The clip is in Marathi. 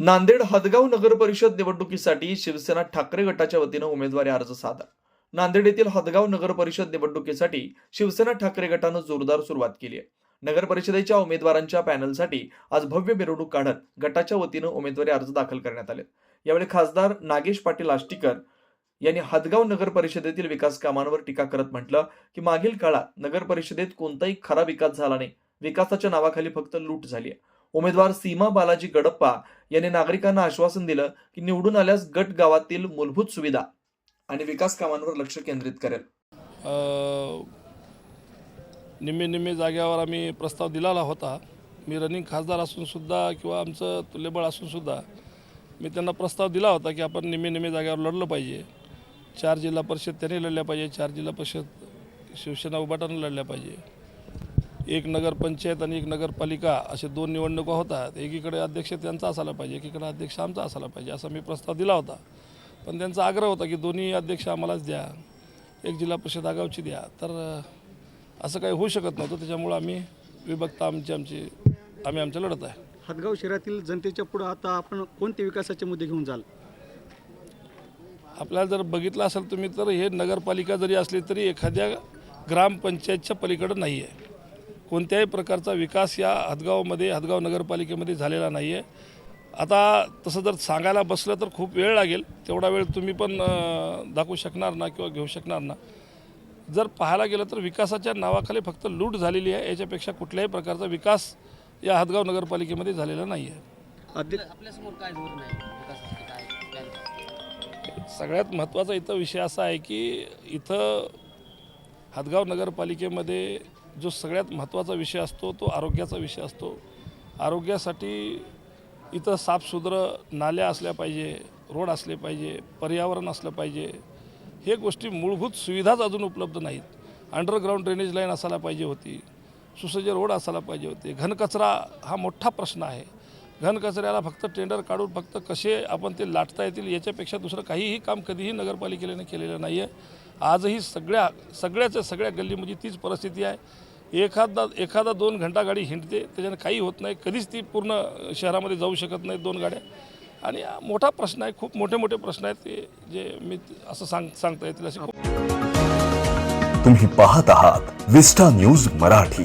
नांदेड हदगाव नगर परिषद निवडणुकीसाठी शिवसेना ठाकरे गटाच्या वतीनं उमेदवारी अर्ज सादर. नांदेड येथील हदगाव नगर परिषद निवडणुकीसाठी शिवसेना ठाकरे गटानं जोरदार सुरुवात केली आहे. नगर परिषदेच्या उमेदवारांच्या पॅनलसाठी आज भव्य मिरवणूक काढत गटाच्या वतीनं उमेदवारी अर्ज दाखल करण्यात आले. यावेळी खासदार नागेश पाटील आष्टीकर यांनी हदगाव नगर परिषदेतील विकास कामांवर टीका करत म्हटलं की मागील काळात नगर परिषदेत कोणताही खरा विकास झाला नाही. विकासाच्या नावाखाली फक्त लूट झाली आहे. उमेदवार सीमा बालाजी गडप्पा यांनी नागरिकांना आश्वासन दिलं की निवडून आल्यास गट गावातील मूलभूत सुविधा आणि विकास कामांवर लक्ष केंद्रित करेल. निम्मे निम्मे जाग्यावर आम्ही प्रस्ताव दिलेला होता. मी रनिंग खासदार असूनसुद्धा किंवा आमचं तुल्यबळ असूनसुद्धा मी त्यांना प्रस्ताव दिला होता की आपण निम्मे निम्मे जाग्यावर लढलं पाहिजे. चार जिल्हा परिषद त्यांनी लढल्या पाहिजे चार जिल्हा परिषद शिवसेना उभाटानं लढल्या पाहिजे. एक नगरपंचायत आणि एक नगरपालिका असे दोन निवडणुका होतात. एकीकडे अध्यक्ष त्यांचा असायला पाहिजे एकीकडे अध्यक्ष आमचा असायला पाहिजे असा मी प्रस्ताव दिला होता. पण त्यांचा आग्रह होता की दोन्ही अध्यक्ष आम्हालाच द्या एक जिल्हा परिषद आगावची द्या. तर असं काही होऊ शकत नव्हतं त्याच्यामुळं आम्ही विभक्त आमची आमची आम्ही आमचं लढत आहे. हदगाव शहरातील जनतेच्या पुढं आता आपण कोणते विकासाचे मुद्दे घेऊन जाल? आपल्याला जर बघितलं असेल तुम्ही तर हे नगरपालिका जरी असली तरी एखाद्या ग्रामपंचायतच्या पलीकडं नाही आहे कोणत्याही प्रकारचा विकास या हदगावमध्ये हदगाव नगरपालिकेमध्ये झालेला नाही आहे आता तसं जर सांगायला बसलं तर खूप वेळ लागेल. तेवढा वेळ तुम्ही पण दाखवू शकणार ना किंवा घेऊ शकणार ना. जर पाहायला गेलं तर विकासाच्या नावाखाली फक्त लूट झालेली आहे. याच्यापेक्षा कुठल्याही प्रकारचा विकास या हदगाव नगरपालिकेमध्ये झालेला नाही आहे? सगळ्यात महत्त्वाचा इथं विषय असा आहे की इथं हदगाव नगरपालिकेमध्ये जो सगळ्यात महत्त्वाचा विषय असतो तो आरोग्याचा विषय असतो. आरोग्यासाठी इथं साफसुथरं नाल्या असल्या पाहिजे रोड असले पाहिजे पर्यावरण असलं पाहिजे हे गोष्टी मूलभूत सुविधाच अजून उपलब्ध नाहीत. अंडरग्राऊंड ड्रेनेज लाईन असायला पाहिजे होती. सुसज्ज रोड असायला पाहिजे होते. घनकचरा हा मोठा प्रश्न आहे. घनकचऱ्याला फक्त टेंडर काढून फक्त कसे आपण ते लाटता येतील याच्यापेक्षा दुसरं काहीही काम कधीही नगरपालिकेने केलेलं नाही आहे आजही सगळ्या सगळ्याच्या सगळ्या गल्लीमध्ये म्हणजे तीच परिस्थिती आहे. एखादा एखादा दोन घंटा गाडी हिंडते त्याच्यानं काही होत नाही कधीच ती पूर्ण शहरामध्ये जाऊ शकत नाही दोन गाड्या. आणि मोठा प्रश्न आहे खूप मोठे मोठे प्रश्न आहेत ते जे मी असं सांग सांगता येतील असे खूप तुम्ही पाहत आहात विस्टा न्यूज मराठी.